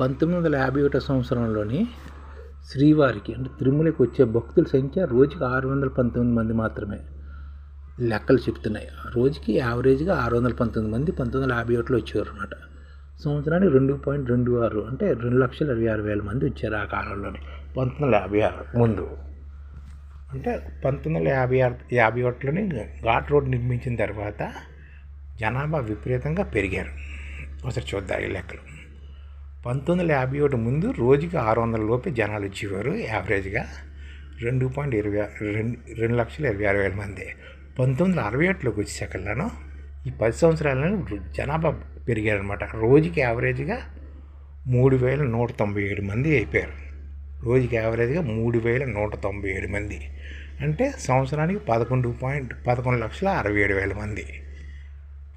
పంతొమ్మిది వందల యాభై ఒకటో సంవత్సరంలోని శ్రీవారికి అంటే తిరుమలకి వచ్చే భక్తుల సంఖ్య రోజుకి ఆరు వందల పంతొమ్మిది మంది మాత్రమే. లెక్కలు చెప్తున్నాయి. రోజుకి యావరేజ్గా ఆరు వందల పంతొమ్మిది మంది పంతొమ్మిది వందల యాభై ఒకటిలో వచ్చేవారు అనమాట సంవత్సరానికి రెండు పాయింట్ రెండు ఆరు అంటే రెండు లక్షల ఇరవై ఆరు వేల మంది వచ్చారు ఆ కాలంలోనే పంతొమ్మిది వందల యాభై ఆరు ముందు. అంటే పంతొమ్మిది వందల యాభై ఆరు యాభై ఒకటిలోనే ఘాట్ రోడ్ నిర్మించిన తర్వాత జనాభా విపరీతంగా పెరిగారు. ఒకసారి చూద్దాం ఈ లెక్కలు. పంతొమ్మిది వందల యాభై ఒకటి ముందు రోజుకి ఆరు వందల లోపే జనాలు వచ్చేవారు యావరేజ్గా. రెండు పాయింట్ ఇరవై రెండు రెండు లక్షల ఇరవై ఆరు వేల మంది. పంతొమ్మిది వందల అరవై ఒకటిలోకి వచ్చేసకల్లాను ఈ పది సంవత్సరాలను జనాభా పెరిగారనమాట రోజుకి యావరేజ్గా మూడు వేల నూట తొంభై ఏడు మంది అయిపోయారు. రోజుకి యావరేజ్గా మూడు వేల నూట తొంభై ఏడు మంది. అంటే సంవత్సరానికి పదకొండు పాయింట్ పదకొండు లక్షల అరవై ఏడు వేల మంది.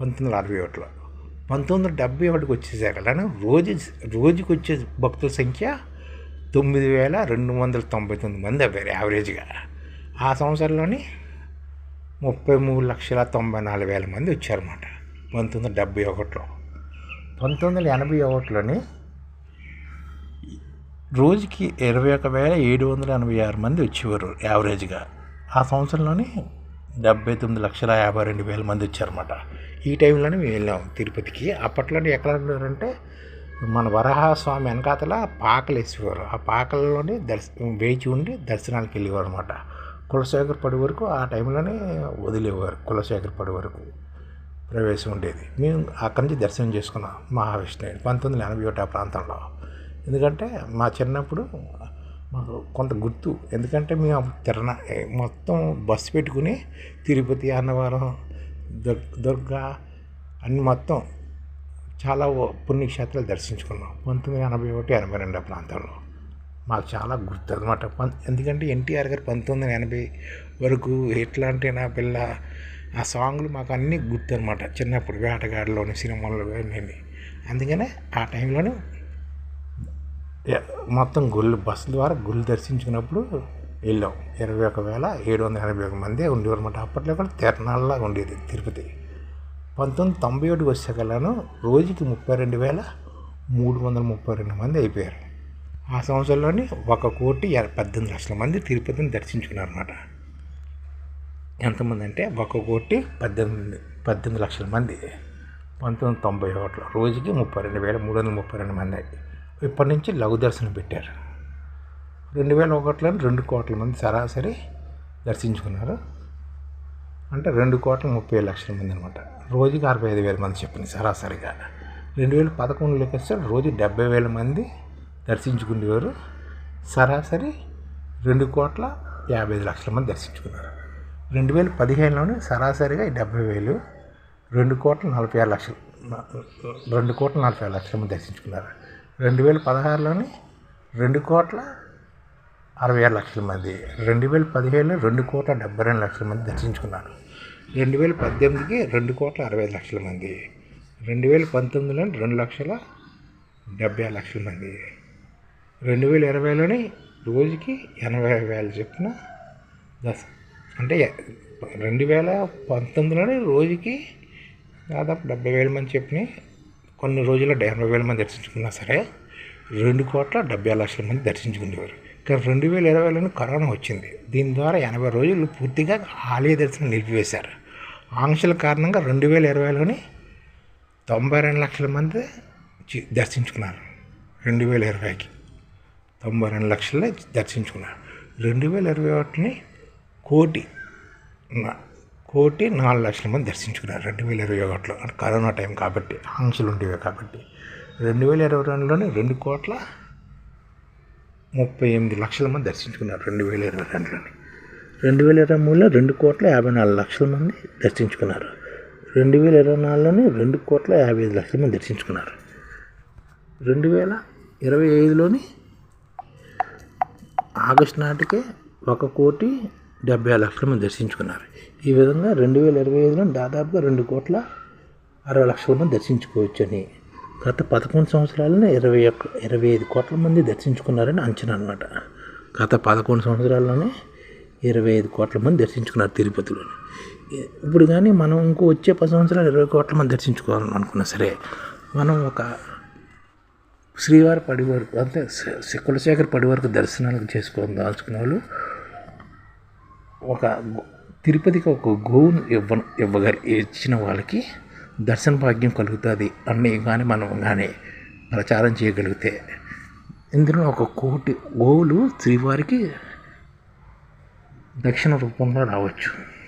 పంతొమ్మిది వందల అరవై ఒకటిలో. పంతొమ్మిది వందల డెబ్బై ఒకటికి వచ్చేసాకలను రోజు రోజుకి వచ్చే భక్తుల సంఖ్య తొమ్మిది వేల రెండు వందల తొంభై తొమ్మిది మంది అయ్యారు యావరేజ్గా. ఆ సంవత్సరంలోని ముప్పై మూడు లక్షల తొంభై నాలుగు వేల మంది వచ్చారన్నమాట పంతొమ్మిది వందల డెబ్బై ఒకటిలో. పంతొమ్మిది వందల ఎనభై ఒకటిలోని రోజుకి ఇరవై ఒక వేల ఏడు వందల ఎనభై ఆరు మంది వచ్చేవారు యావరేజ్గా. ఆ సంవత్సరంలోని డెబ్బై తొమ్మిది లక్షల యాభై రెండు వేల మంది వచ్చారన్నమాట. ఈ టైంలోనే మేము వెళ్ళాం తిరుపతికి. అప్పట్లోనే ఎక్కడ ఉన్నారంటే మన వరహాస్వామి వెనకాతల పాకలు వేసేవారు ఆ పాకల్లోనే దర్శ వేచి ఉండి దర్శనానికి వెళ్ళేవారు అనమాట కులశేఖర్ పడి వరకు ఆ టైంలోనే వదిలేవారు కులశేఖర్ పడి వరకు ప్రవేశం ఉండేది. మేము అక్కడి నుంచి దర్శనం చేసుకున్నాం మహావిష్ణువుని పంతొమ్మిది వందల ఎనభై ఒకటి ఆ ప్రాంతంలో. ఎందుకంటే మా చిన్నప్పుడు మాకు కొంత గుర్తు. ఎందుకంటే మేము తిరణ మొత్తం బస్సు పెట్టుకుని తిరుపతి అన్నవరం దుర్ దుర్గా అన్ని మొత్తం చాలా పుణ్యక్షేత్రాలు దర్శించుకున్నాం. పంతొమ్మిది ఎనభై ఒకటి ఎనభై రెండు ప్రాంతంలో. మాకు చాలా గుర్తు అనమాట ఎందుకంటే ఎన్టీఆర్ గారు పంతొమ్మిది వందల ఎనభై వరకు ఎట్లాంటి నా పిల్ల ఆ సాంగ్లు మాకు అన్నీ గుర్తు అనమాట చిన్నప్పుడు వేటగాడిలోని సినిమాల్లో అన్నీ అందుకనే ఆ టైంలోనే మొత్తం గుళ్ళు బస్సు ద్వారా గుళ్ళు దర్శించుకున్నప్పుడు వెళ్ళాం. ఇరవై ఒక వేల ఏడు వందల ఎనభై ఒక మంది ఉండేవారు అనమాట అప్పట్లో కూడా తిరణాలలాగా ఉండేది తిరుపతి. పంతొమ్మిది తొంభై ఒకటికి వచ్చేకల్లాను రోజుకి ముప్పై రెండు వేల మూడు వందల ముప్పై రెండు మంది అయిపోయారు. ఆ సంవత్సరంలోని ఒక కోటి పద్దెనిమిది లక్షల మంది తిరుపతిని దర్శించుకున్నారు అనమాట ఎంతమంది అంటే ఒక కోటి పద్దెనిమిది పద్దెనిమిది లక్షల మంది. పంతొమ్మిది తొంభై ఒకటిలో రోజుకి ముప్పై రెండు వేల మూడు వందల ముప్పై రెండు మంది. ఇప్పటి నుంచి లఘు దర్శనం పెట్టారు. రెండు వేల ఒకటిలో రెండు కోట్ల మంది సరాసరి దర్శించుకున్నారు. అంటే రెండు కోట్ల ముప్పై లక్షల మంది అనమాట రోజుకి అరవై ఐదు వేల మంది చెప్పింది సరాసరిగా. రెండు వేల పదకొండులోకి వస్తే రోజు డెబ్బై వేల మంది దర్శించుకునేవారు. సరాసరి రెండు కోట్ల యాభై ఐదు లక్షల మంది దర్శించుకున్నారు. రెండు వేల పదిహేనులోనే సరాసరిగా డెబ్బై వేలు రెండు కోట్ల నలభై ఆరు లక్షలు రెండు కోట్ల నలభై ఆరు లక్షల మంది దర్శించుకున్నారు. రెండు వేల పదహారులోని రెండు కోట్ల అరవై ఆరు లక్షల మంది. రెండు వేల పదిహేడులో రెండు కోట్ల డెబ్బై రెండు లక్షల మంది దర్శించుకున్నారు. రెండు వేల పద్దెనిమిదికి రెండు కోట్ల అరవై ఐదు లక్షల మంది. రెండు వేల పంతొమ్మిదిలోని రెండు లక్షల డెబ్బై ఆరు లక్షల మంది. రెండు వేల ఇరవైలోని రోజుకి ఎనభై వేల చొప్పున దశ అంటే రెండు వేల పంతొమ్మిదిలోని రోజుకి దాదాపు డెబ్బై వేల మంది చెప్పిన కొన్ని రోజుల్లో ఎనభై వేల మంది దర్శించుకున్నా సరే రెండు కోట్ల డెబ్బై లక్షల మంది దర్శించుకునేవారు. కానీ రెండు వేల ఇరవైలోనే కరోనా వచ్చింది. దీని ద్వారా ఎనభై రోజులు పూర్తిగా ఆలయ దర్శనం నిలిపివేశారు. ఆంక్షల కారణంగా రెండు వేల ఇరవైలోని తొంభై రెండు లక్షల మంది దర్శించుకున్నారు. రెండు వేల ఇరవైకి తొంభై రెండు లక్షలే దర్శించుకున్నారు. రెండు వేల ఇరవై ఒకటిని కోటి కోటి నాలుగు లక్షల మంది దర్శించుకున్నారు రెండు వేల ఇరవై ఒకటిలో. అంటే కరోనా టైం కాబట్టి ఆంక్షలు ఉండేవి కాబట్టి. రెండు వేల ఇరవై రెండులోనే రెండు కోట్ల ముప్పై ఎనిమిది లక్షల మంది దర్శించుకున్నారు రెండు వేల ఇరవై రెండులోని. రెండు వేల ఇరవై మూడులో రెండు కోట్ల యాభై నాలుగు లక్షల మంది దర్శించుకున్నారు. రెండు వేల ఇరవై నాలుగులోని రెండు కోట్ల యాభై ఐదు లక్షల మంది దర్శించుకున్నారు. రెండు వేల ఇరవై ఐదులోని ఆగస్టు నాటికే ఒక కోటి డెబ్బై లక్షల మంది దర్శించుకున్నారు. ఈ విధంగా రెండు వేల ఇరవై ఐదులో దాదాపుగా రెండు కోట్ల అరవై లక్షల మంది దర్శించుకోవచ్చని గత పదకొండు సంవత్సరాలనే ఇరవై ఒక్క ఇరవై ఐదు కోట్ల మంది దర్శించుకున్నారని అంచనా అనమాట గత పదకొండు సంవత్సరాల్లోనే ఇరవై ఐదు కోట్ల మంది దర్శించుకున్నారు తిరుపతిలో. ఇప్పుడు కానీ మనం ఇంకో వచ్చే పది సంవత్సరాలు ఇరవై కోట్ల మంది దర్శించుకోవాలని అనుకున్నా సరే మనం ఒక శ్రీవారి పడి వరకు అంటే సి- కులశేఖర్ పడి వరకు దర్శనాలకు చేసుకోవాలని దాల్చుకునే వాళ్ళు ఒక తిరుపతికి ఒక గోవును ఇవ్వ ఇవ్వగలి ఇచ్చిన వాళ్ళకి దర్శన భాగ్యం కలుగుతుంది అన్నీ కానీ మనం కానీ ప్రచారం చేయగలిగితే. ఇందులో ఒక కోటి గోవులు శ్రీవారికి దక్షిణ రూపంలో రావచ్చు.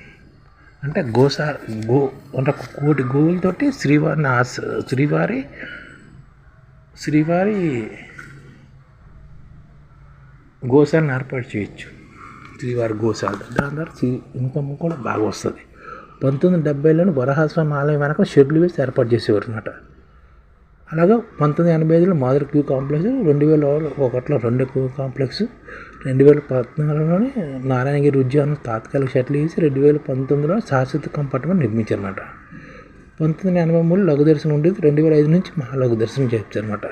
అంటే గోసా గో అంటే ఒక కోటి గోవులతోటి శ్రీవారిని ఆశ శ్రీవారి శ్రీవారి గోశాలను ఏర్పాటు చేయొచ్చు. శ్రీవారి గోశాల. దాని ద్వారా ఇన్కమ్ కూడా బాగా వస్తుంది. పంతొమ్మిది డెబ్బైలోని వరహాస్వామి ఆలయం వెనక షెడ్లు వేసి ఏర్పాటు చేసేవారు అనమాట అలాగే పంతొమ్మిది ఎనభై ఐదులో మాదిరి క్యూ కాంప్లెక్స్ రెండు వేల ఒకటిలో రెండు క్యూ కాంప్లెక్స్ రెండు వేల పద్నాలుగులోనే నారాయణగిరి ఉద్యానం తాత్కాలిక షెడ్లు వేసి రెండు వేల పంతొమ్మిదిలో శాశ్వత కంపార్ట్మెంట్ నిర్మించారన్నమాట. పంతొమ్మిది ఎనభై మూడు లఘు దర్శనం ఉండేది. రెండు వేల ఐదు నుంచి మహాలఘు దర్శనం చేయించారన్నమాట.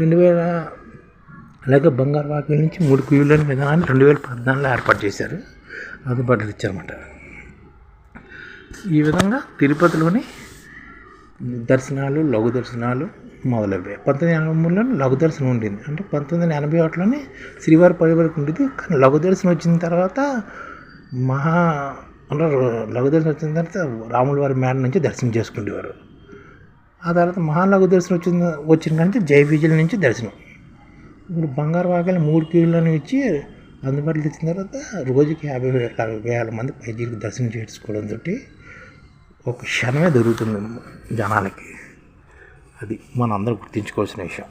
రెండు వేల అలాగే బంగారు వాకిల నుంచి మూడు క్యూలని విధానాన్ని రెండు వేల పద్నాలుగులో ఏర్పాటు చేశారు. అందుబాటులో ఇచ్చారన్నమాట ఈ విధంగా తిరుపతిలోని దర్శనాలు లఘు దర్శనాలు మొదలయ్యాయి పంతొమ్మిది ఎనభై మూడులో లఘు దర్శనం ఉండింది. అంటే పంతొమ్మిది వందల ఎనభై ఒకటిలోనే శ్రీవారి పడి వరకు ఉండేది. కానీ లఘు దర్శనం వచ్చిన తర్వాత మహా అంటే లఘు దర్శనం వచ్చిన తర్వాత రాముల వారి మేడ నుంచి దర్శనం చేసుకునేవారు ఆ తర్వాత మహాలఘు దర్శనం వచ్చిన వచ్చిన కానీ జై విజయల నుంచి దర్శనం. ఇప్పుడు బంగారు వాకిలి మూడు కిలోలను ఇచ్చి అందుబాటులో ఇచ్చిన తర్వాత రోజుకి యాభై వేల వేల మంది పైజీలకు దర్శనం చేసుకోవడంతో ఒక క్షణమే దొరుకుతుంది జనాలకి. అది మనం అందరూ గుర్తించుకోవాల్సిన విషయం.